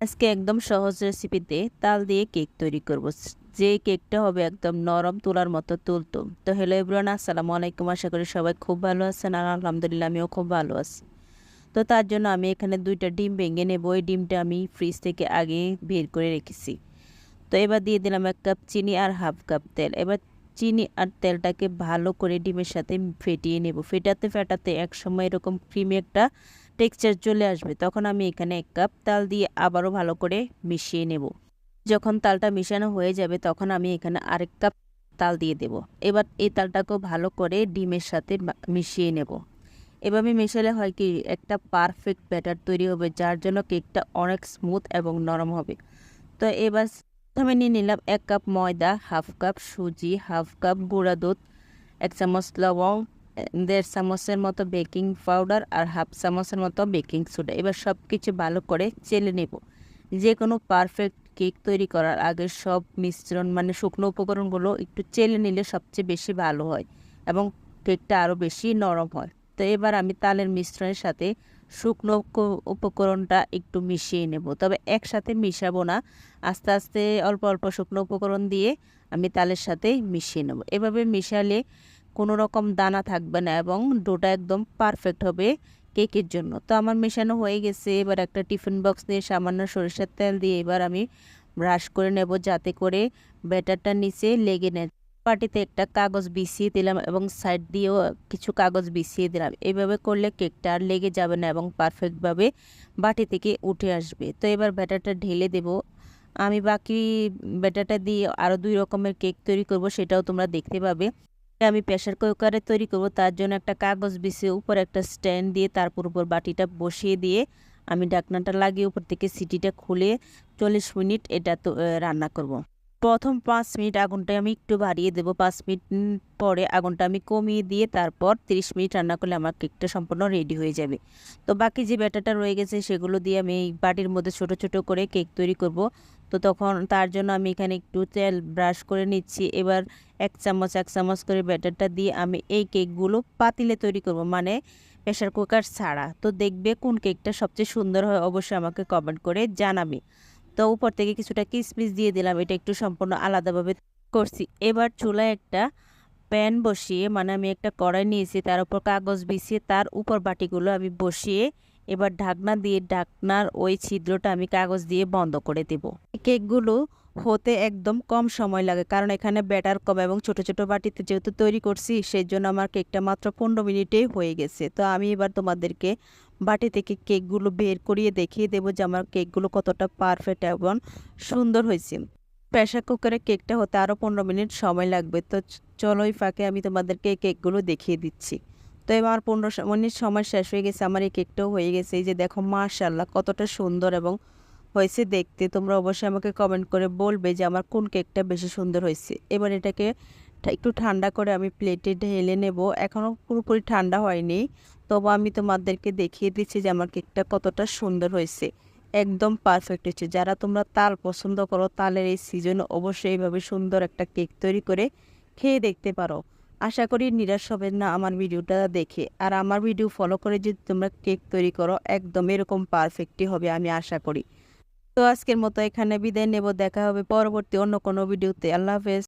আজকে একদম সহজ রেসিপিতে তাল দিয়ে কেক তৈরি করব। যে কেকটা হবে একদম নরম তুলার মতো তুলতুম তো হ্যালো এভরিওয়ান আসসালামু আলাইকুম। আশা করি সবাই খুব ভালো আছেন। আর আলহামদুলিল্লাহ আমিও খুব ভালো আছি। তো তার জন্য আমি এখানে দুইটা ডিম ভেঙে নেব। ওই ডিমটা আমি ফ্রিজ থেকে আগে বের করে রেখেছি। তো এবার দিয়ে দিলাম এক কাপ চিনি আর হাফ কাপ তেল। এবার চিনি আর তেলটাকে ভালো করে ডিমের সাথে ফেটিয়ে নেব। ফেটাতে ফেটাতে এক সময় এরকম ক্রিমি একটা টেক্সচার চলে আসবে, তখন আমি এখানে এক কাপ তাল দিয়ে আবারও ভালো করে মিশিয়ে নেব। যখন তালটা মিশানো হয়ে যাবে, তখন আমি এখানে আরেক কাপ তাল দিয়ে দেব। এবার এই তালটাকেও ভালো করে ডিমের সাথে মিশিয়ে নেব। এভাবে মেশালে হয় কি, একটা পারফেক্ট ব্যাটার তৈরি হবে, যার জন্য কেকটা অনেক স্মুথ এবং নরম হবে। তো এবার প্রথমে নিয়ে নিলাম এক কাপ ময়দা, হাফ কাপ সুজি, হাফ কাপ গুঁড়া দুধ, এক চামচ লবং দেড় চামচের মতো বেকিং পাউডার আর হাফ চামচের মতো বেকিং সোডা। এবার সব কিছু ভালো করে চেলে নেব। যে কোনো পারফেক্ট কেক তৈরি করার আগে সব মিশ্রণ মানে শুকনো উপকরণগুলো একটু চেলে নিলে সবচেয়ে বেশি ভালো হয় এবং কেকটা আরও বেশি নরম হয়। তো এবার আমি তালের মিশ্রণের সাথে শুকনো উপকরণটা একটু মিশিয়ে নেব। তবে একসাথে মিশাবো না। আস্তে আস্তে অল্প অল্প শুকনো উপকরণ দিয়ে আমি তালের সাথে মিশিয়ে নেব। এভাবে মিশালে কোনো রকম দানা থাকবে না এবং ডোটা একদম পারফেক্ট হবে কেকের জন্য। তো আমার মেশানো হয়ে গেছে, এবার একটা টিফিন বক্স দিয়ে সামান্য সরিষার তেল দিয়ে এবার আমি ব্রাশ করে নেব যাতে করে ব্যাটারটা নিচে লেগে নেয় পাটিতে একটা কাগজ বিছিয়ে দিলাম এবং সাইড দিয়েও কিছু কাগজ বিছিয়ে দিলাম। এইভাবে করলে কেকটা আর লেগে যাবে না এবং পারফেক্টভাবে বাটি থেকে উঠে আসবে। তো এবার ব্যাটারটা ঢেলে দেব। আমি বাকি ব্যাটারটা দিয়ে আরও দুই রকমের কেক তৈরি করব, সেটাও তোমরা দেখতে পাবে। আমি প্রেশার কুকারে তৈরি করব। তার জন্য একটা কাগজ বিছিয়ে উপর একটা স্ট্যান্ড দিয়ে তারপর উপর বাটিটা বসিয়ে দিয়ে আমি ডাকনাটা লাগিয়ে উপর থেকে সিটিটা খুলে চল্লিশ মিনিট এটা তো রান্না করব। প্রথম পাঁচ মিনিট আগুনটা আমি একটু বাড়িয়ে দেবো। পাঁচ মিনিট পরে আগুনটা আমি কমিয়ে দিয়ে তারপর তিরিশ মিনিট রান্না করলে আমার কেকটা সম্পূর্ণ রেডি হয়ে যাবে। তো বাকি যে ব্যাটারটা রয়ে গেছে সেগুলো দিয়ে আমি এই বাটির মধ্যে ছোট ছোট করে কেক তৈরি করব। তো তখন তার জন্য আমি এখানে একটু তেল ব্রাশ করে নিচ্ছি। এবার এক চামচ এক চামচ করে ব্যাটারটা দিয়ে আমি এই কেকগুলো পাতিলে তৈরি করব মানে প্রেশার কুকার ছাড়া। তো দেখবে কোন কেকটা সবচেয়ে সুন্দর হয় অবশ্যই আমাকে কমেন্ট করে জানাবে। তো উপর থেকে কিছুটা কিসমিস দিয়ে দিলাম, এটা একটু সম্পূর্ণ আলাদাভাবে করছি। এবার চুলায় একটা প্যান বসিয়ে মানে আমি একটা কড়াই নিয়েছি, তার উপর কাগজ বিছিয়ে তার উপর বাটিগুলো আমি বসিয়ে এবার ঢাকনা দিয়ে ঢাকনার ওই ছিদ্রটা আমি কাগজ দিয়ে বন্ধ করে দেব। কেকগুলো হতে একদম কম সময় লাগে, কারণ এখানে ব্যাটার কম এবং ছোট ছোট বাটিতে যেহেতু তৈরি করছি সেই জন্য আমার কেকটা মাত্র পনেরো মিনিটেই হয়ে গেছে। তো আমি এবার তোমাদেরকে বাটি থেকে কেকগুলো বের করিয়ে দেখিয়ে দেবো যে আমার কেকগুলো কতটা পারফেক্ট এবং সুন্দর হয়েছে। প্রেশার কুকারে কেকটা হতে আরও পনেরো মিনিট সময় লাগবে। তো চলো ফাঁকে আমি তোমাদেরকে কেকগুলো দেখিয়ে দিচ্ছি। তো এবার পনেরো মিনিট সময় শেষ হয়ে গেছে, আমার এই কেকটাও হয়ে গেছে। এই যে দেখো মাশাল্লাহ কতটা সুন্দর এবং হয়েছে দেখতে। তোমরা অবশ্যই আমাকে কমেন্ট করে বলবে যে আমার কোন কেকটা বেশি সুন্দর হয়েছে। এবার এটাকে একটু ঠান্ডা করে আমি প্লেটে ঢেলে নেব। এখনও পুরোপুরি ঠান্ডা হয়নি। তবু আমি তোমাদেরকে দেখিয়ে দিচ্ছি যে আমার কেকটা কতটা সুন্দর হয়েছে। একদম পারফেক্ট হয়েছে। যারা তোমরা তাল পছন্দ করো, তালের এই সিজনে অবশ্যই এইভাবে সুন্দর একটা কেক তৈরি করে খেয়ে দেখতে পারো। আশা করি নিরাশ হবেন না আমার ভিডিওটা দেখে। আর আমার ভিডিও ফলো করে যদি তোমরা কেক তৈরি করো, একদম এরকম পারফেক্টই হবে আমি আশা করি। তো আজকের মতো এখানে বিদায় নেব, দেখা হবে পরবর্তী অন্য কোনো ভিডিওতে। আল্লাহ হাফেজ।